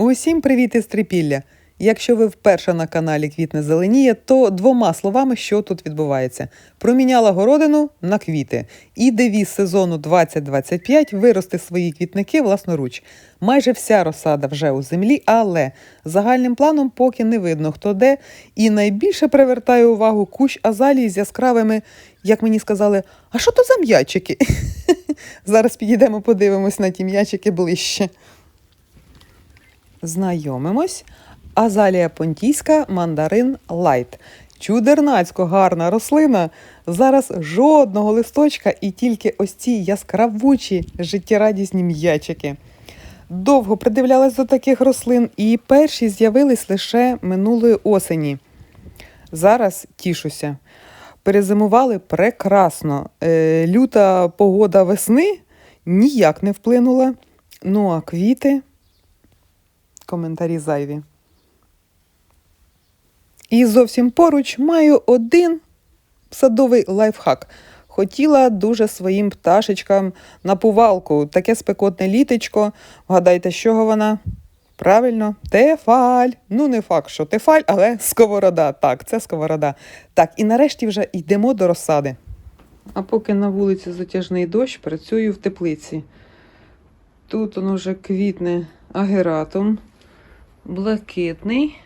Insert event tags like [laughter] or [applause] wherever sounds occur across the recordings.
Усім привіт із Трипілля! Якщо ви вперше на каналі Квітне Зеленіє, то двома словами, що тут відбувається: проміняла городину на квіти. І девіз сезону 2025 вирости свої квітники власноруч. Майже вся розсада вже у землі, але загальним планом поки не видно хто де. І найбільше привертає увагу кущ азалії з яскравими, як мені сказали, а що то за м'ячики? [laughs] Зараз підійдемо, подивимось на ті м'ячики ближче. Знайомимось. Азалія понтійська мандарин лайт. Чудернацько гарна рослина. Зараз жодного листочка і тільки ось ці яскравучі життєрадісні м'ячики. Довго придивлялась до таких рослин, і перші з'явились лише минулої осені. Зараз тішуся. Перезимували прекрасно. Е, люта погода весни ніяк не вплинула. Ну а квіти коментарі зайві. І зовсім поруч маю один садовий лайфхак. Хотіла дуже своїм пташечкам на пувалку, таке спекотне літечко. Вгадайте, з чого вона? Правильно, тефаль. Ну, не факт, що тефаль, але сковорода. Так, це сковорода. Так, і нарешті вже йдемо до розсади. А поки на вулиці затяжний дощ, працюю в теплиці. Тут воно вже квітне агератом, блакитний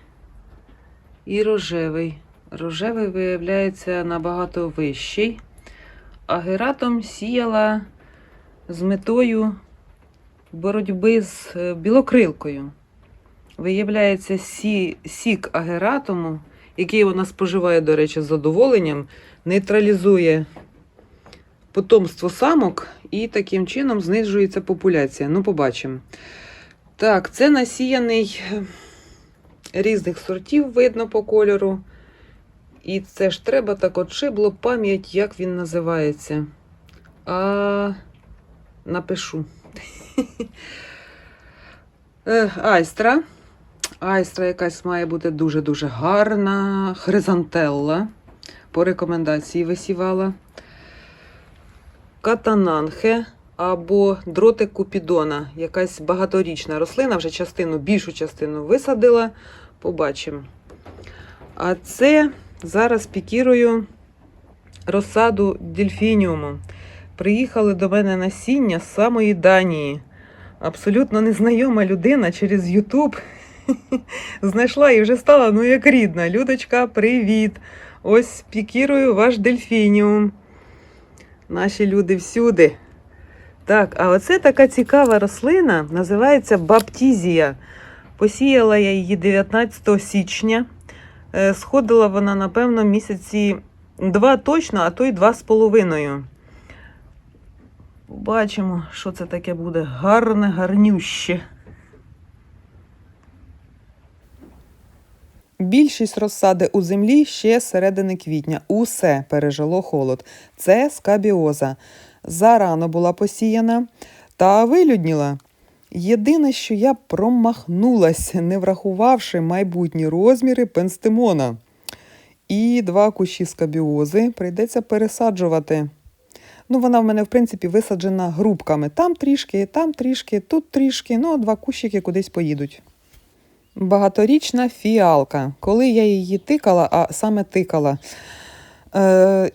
і рожевий. Рожевий виявляється набагато вищий. Агератом сіяла з метою боротьби з е, білокрилкою. Виявляється, сі, сік агератому, який вона споживає, до речі, з задоволенням, нейтралізує потомство самок і таким чином знижується популяція. Ну, побачимо. Так, це насіяний е, різних сортів, видно по кольору. І це ж треба так от шибло пам'ять, як він називається. А напишу. Е, Айстра. Айстра якась має бути дуже-дуже гарна. Хризантелла. По рекомендації висівала. Катананхе або дротик Купідона. Якась багаторічна рослина, вже частину, більшу частину висадила. Побачимо. А це зараз пікірую розсаду дельфініуму. Приїхали до мене насіння з самої Данії. Абсолютно незнайома людина через Ютуб [laughs] знайшла і вже стала ну як рідна. Людочка, привіт! Ось пікірую ваш дельфініум. Наші люди всюди. Так, а оце така цікава рослина, називається баптізія. Посіяла я її 19 січня. Е, Сходила вона, напевно, місяці два точно, а то й два з половиною. Побачимо, що це таке буде гарне, гарнюще. Більшість розсади у землі ще середини квітня. Усе пережило холод. Це скабіоза. Зарано була посіяна та вилюдніла. Єдине, що я промахнулася, не врахувавши майбутні розміри пенстимона. І два кущі скабіози прийдеться пересаджувати. Ну, вона в мене, в принципі, висаджена грубками. Там трішки, там трішки, тут трішки, ну, два кущики кудись поїдуть. Багаторічна фіалка. Коли я її тикала, а саме тикала,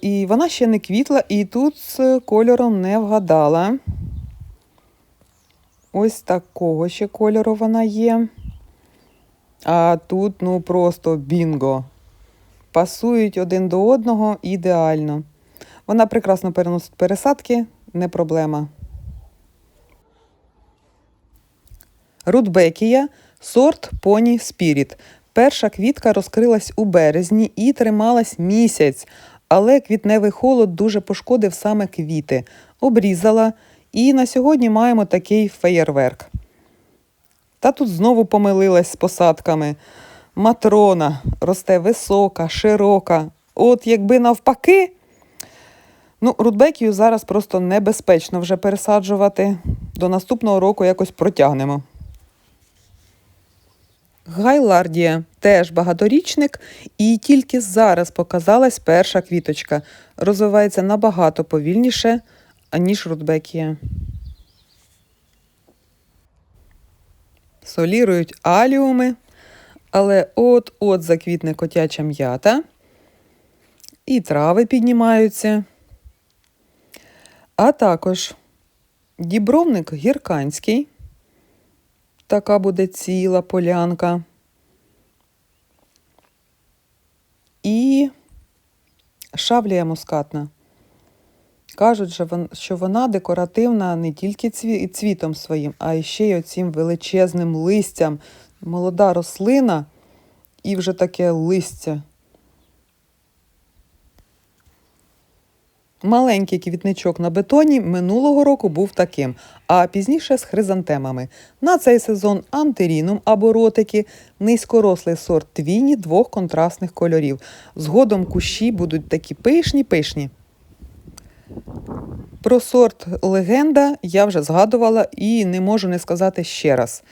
і вона ще не квітла, і тут з кольором не вгадала. Ось такого ще кольору вона є. А тут, ну, просто бінго. Пасують один до одного ідеально. Вона прекрасно переносить пересадки, не проблема. Рудбекія, сорт Pony Spirit. Перша квітка розкрилась у березні і трималась місяць, але квітневий холод дуже пошкодив саме квіти. Обрізала. І на сьогодні маємо такий феєрверк. Та тут знову помилилась з посадками. Матрона росте висока, широка. От якби навпаки. Ну, Рудбекію зараз просто небезпечно вже пересаджувати. До наступного року якось протягнемо. Гайлардія теж багаторічник, і тільки зараз показалась перша квіточка. Розвивається набагато повільніше, аніж Рудбекія. солірують аліуми, але от-от заквітне котяча м'ята, і трави піднімаються. А також дібровник гірканський. Така буде ціла полянка. І шавлія мускатна. Кажуть, що вона декоративна не тільки цвітом своїм, а ще й оцім величезним листям. Молода рослина і вже таке листя. Маленький квітничок на бетоні минулого року був таким, а пізніше з хризантемами. На цей сезон антерінум або ротики, низькорослий сорт твіні двох контрастних кольорів. Згодом кущі будуть такі пишні-пишні. Про сорт легенда я вже згадувала і не можу не сказати ще раз.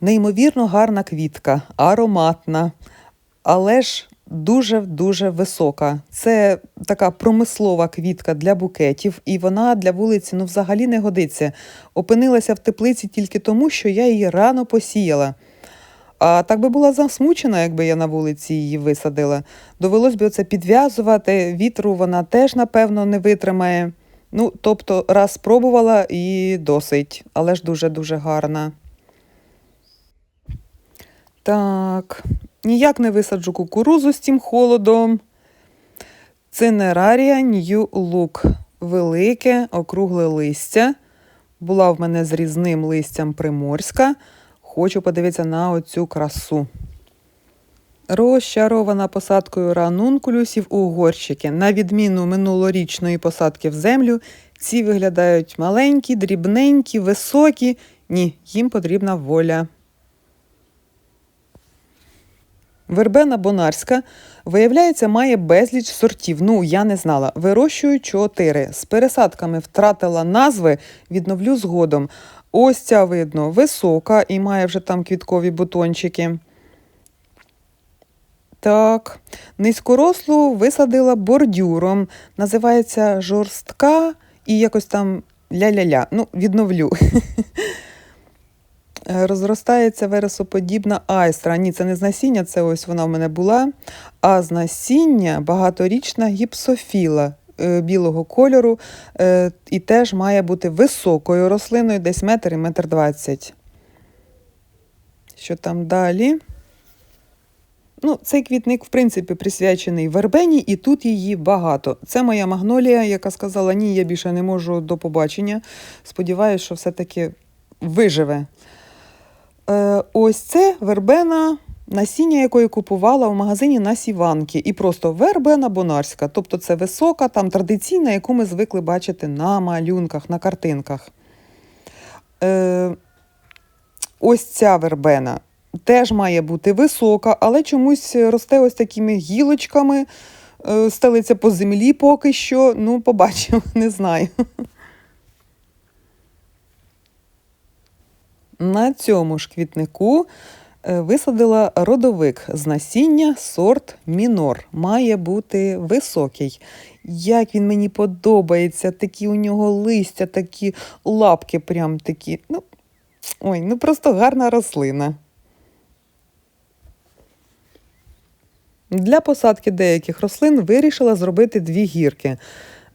Неймовірно гарна квітка, ароматна, але ж дуже-дуже висока. Це така промислова квітка для букетів, і вона для вулиці ну, взагалі не годиться. Опинилася в теплиці тільки тому, що я її рано посіяла. А так би була засмучена, якби я на вулиці її висадила. Довелось би оце підв'язувати, вітру вона теж, напевно, не витримає. Ну, тобто, раз спробувала і досить, але ж дуже-дуже гарна. Так, ніяк не висаджу кукурузу з цим холодом. Цинерарія Нью Лук. Велике, округле листя. Була в мене з різним листям приморська. Хочу подивитися на оцю красу. Розчарована посадкою ранункулюсів у горщики. На відміну минулорічної посадки в землю, ці виглядають маленькі, дрібненькі, високі. Ні, їм потрібна воля. Вербена бонарська, виявляється, має безліч сортів. Ну, я не знала. Вирощую чотири. З пересадками втратила назви, відновлю згодом. Ось ця видно висока і має вже там квіткові бутончики. Так, низькорослу висадила бордюром. Називається жорстка і якось там ля-ля-ля. Ну, відновлю. [laughs] Е, Розростається вересоподібна айстра. Ні, це не з насіння, це ось вона в мене була. А з насіння багаторічна гіпсофіла е, білого кольору е, і теж має бути високою рослиною, десь метр і метр двадцять. Що там далі? Ну, цей квітник, в принципі, присвячений вербені, і тут її багато. Це моя магнолія, яка сказала, ні, я більше не можу до побачення. Сподіваюсь, що все-таки виживе. Е, ось це вербена, насіння якої купувала в магазині на сіванки. І просто вербена бонарська. Тобто це висока, там традиційна, яку ми звикли бачити на малюнках, на картинках. Е, ось ця вербена теж має бути висока, але чомусь росте ось такими гілочками, е, стелиться по землі поки що. Ну, побачимо, [laughs] не знаю. На цьому ж квітнику е, висадила родовик з насіння сорт мінор. Має бути високий. Як він мені подобається, такі у нього листя, такі лапки, прям такі. Ну, ой, ну просто гарна рослина. Для посадки деяких рослин вирішила зробити дві гірки.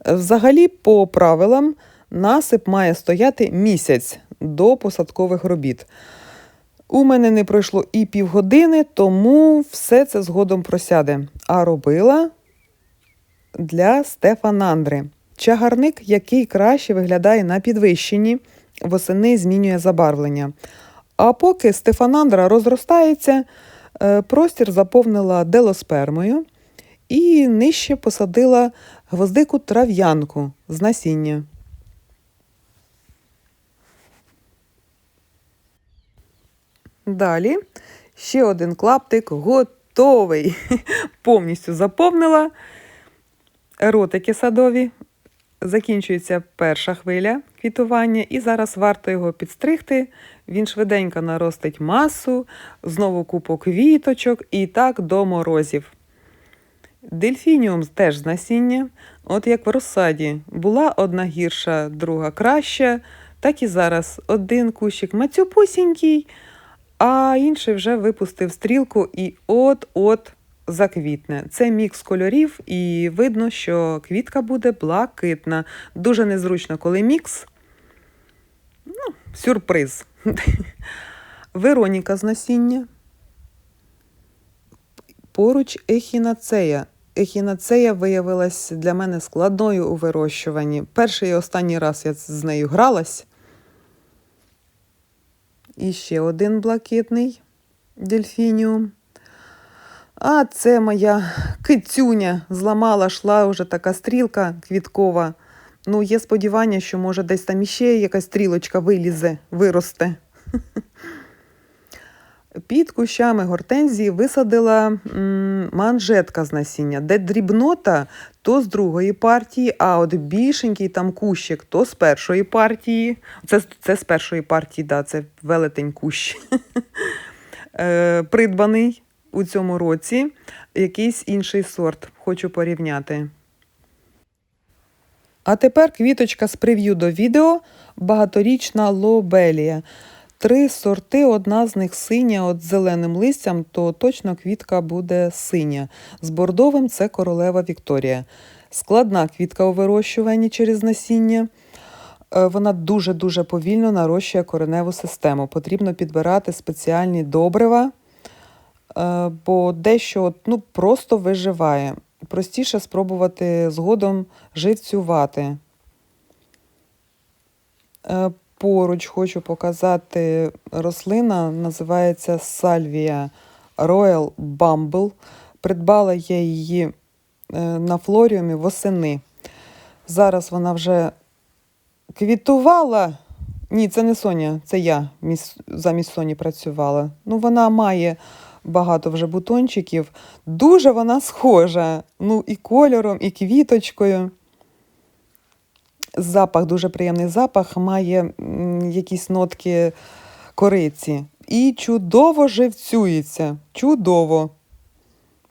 Взагалі, по правилам, насип має стояти місяць до посадкових робіт. У мене не пройшло і півгодини, тому все це згодом просяде. А робила для Стефанандри. Чагарник, який краще виглядає на підвищенні, восени змінює забарвлення. А поки Стефанандра розростається, е, простір заповнила делоспермою і нижче посадила гвоздику трав'янку з насіння. Далі ще один клаптик готовий. [laughs] Повністю заповнила. Ротики садові. Закінчується перша хвиля квітування, і зараз варто його підстригти. Він швиденько наростить масу, знову купу квіточок і так до морозів. Дельфініум теж з насіння. От як в розсаді була одна гірша, друга краща, так і зараз один кущик мацюпусінький, а інший вже випустив стрілку і от-от заквітне. Це мікс кольорів, і видно, що квітка буде блакитна. Дуже незручно, коли мікс. Ну, сюрприз. [laughs] Вероніка з насіння. Поруч ехінацея. Ехінацея виявилась для мене складною у вирощуванні. Перший і останній раз я з нею гралась. І ще один блакитний дельфініум. А це моя кицюня зламала, шла вже така стрілка квіткова. Ну, є сподівання, що може десь там іще якась стрілочка вилізе, виросте. [laughs] Під кущами гортензії висадила манжетка з насіння, де дрібнота то з другої партії, а от більшенький там кущик то з першої партії. Це, це з першої партії, да, це велетень кущ. [laughs] Е, Придбаний у цьому році якийсь інший сорт. Хочу порівняти. А тепер квіточка з прев'ю до відео багаторічна лобелія. Три сорти, одна з них синя, от зеленим листям, то точно квітка буде синя. З бордовим це королева Вікторія. Складна квітка у вирощуванні через насіння. Е, Вона дуже-дуже повільно нарощує кореневу систему. Потрібно підбирати спеціальні добрива, е, бо дещо ну, просто виживає. Простіше спробувати згодом живцювати. Поруч хочу показати рослина, називається Сальвія Royal Bumble. Придбала я її е, на флоріумі восени. Зараз вона вже квітувала. Ні, це не Соня, це я замість Соні працювала. Ну, вона має багато вже бутончиків. Дуже вона схожа. Ну, і кольором, і квіточкою. Запах, дуже приємний запах, має якісь нотки кориці. І чудово живцюється. Чудово.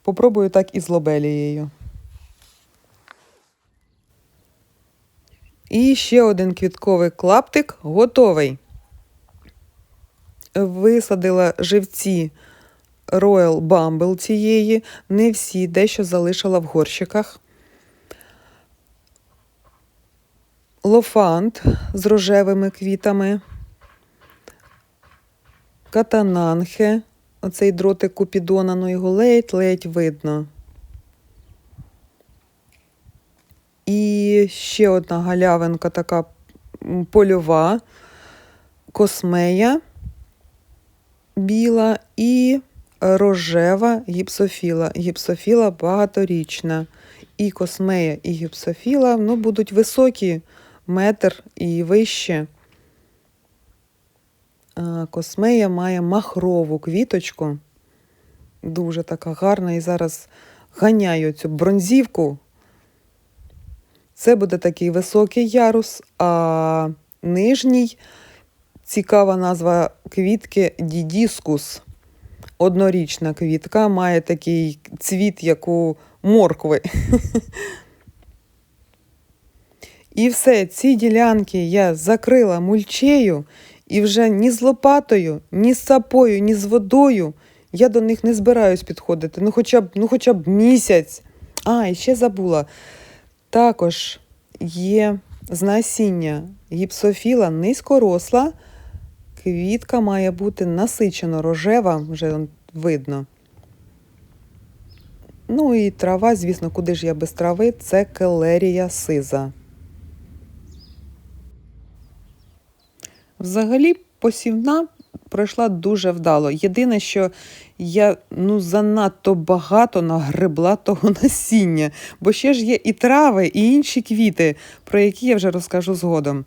Попробую так і з лобелією. І ще один квітковий клаптик готовий. Висадила живці Royal Bumble цієї, не всі, дещо залишила в горщиках. Лофант з рожевими квітами, катананхе, оцей дротик Купідона, ну його ледь-ледь видно. І ще одна галявинка така польова, космея біла і рожева гіпсофіла. Гіпсофіла багаторічна. І космея, і гіпсофіла ну, будуть високі, метр і вище. Космея має махрову квіточку. Дуже така гарна. І зараз ганяю цю бронзівку. Це буде такий високий ярус, а нижній цікава назва квітки дідіскус. Однорічна квітка має такий цвіт, як у моркви. [laughs] І все, ці ділянки я закрила мульчею, і вже ні з лопатою, ні з сапою, ні з водою я до них не збираюсь підходити. Ну, хоча б, ну, хоча б місяць. А, і ще забула. Також є з насіння гіпсофіла низькоросла. Квітка має бути насичено рожева, вже видно. Ну і трава, звісно, куди ж я без трави, це келерія сиза. Взагалі, посівна пройшла дуже вдало. Єдине, що я ну, занадто багато нагребла того [laughs] насіння, бо ще ж є і трави, і інші квіти, про які я вже розкажу згодом.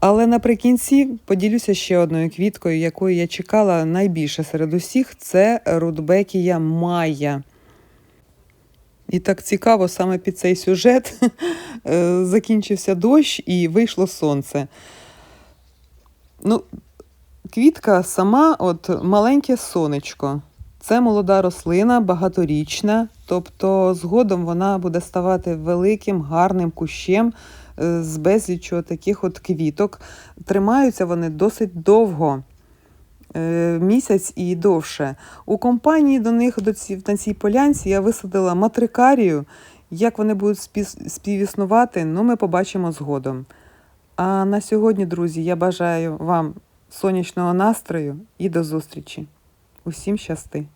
Але наприкінці поділюся ще одною квіткою, якої я чекала найбільше серед усіх, це Рудбекія Майя. І так цікаво, саме під цей сюжет [laughs] е, закінчився дощ і вийшло сонце. Ну, квітка сама, от маленьке сонечко. Це молода рослина, багаторічна, тобто згодом вона буде ставати великим, гарним кущем е, з безліччю таких от квіток. Тримаються вони досить довго. е, місяць і довше. У компанії до них до ці, на цій полянці я висадила матрикарію. Як вони будуть співіснувати, ну ми побачимо згодом. А на сьогодні, друзі, я бажаю вам сонячного настрою і до зустрічі. Усім щасти!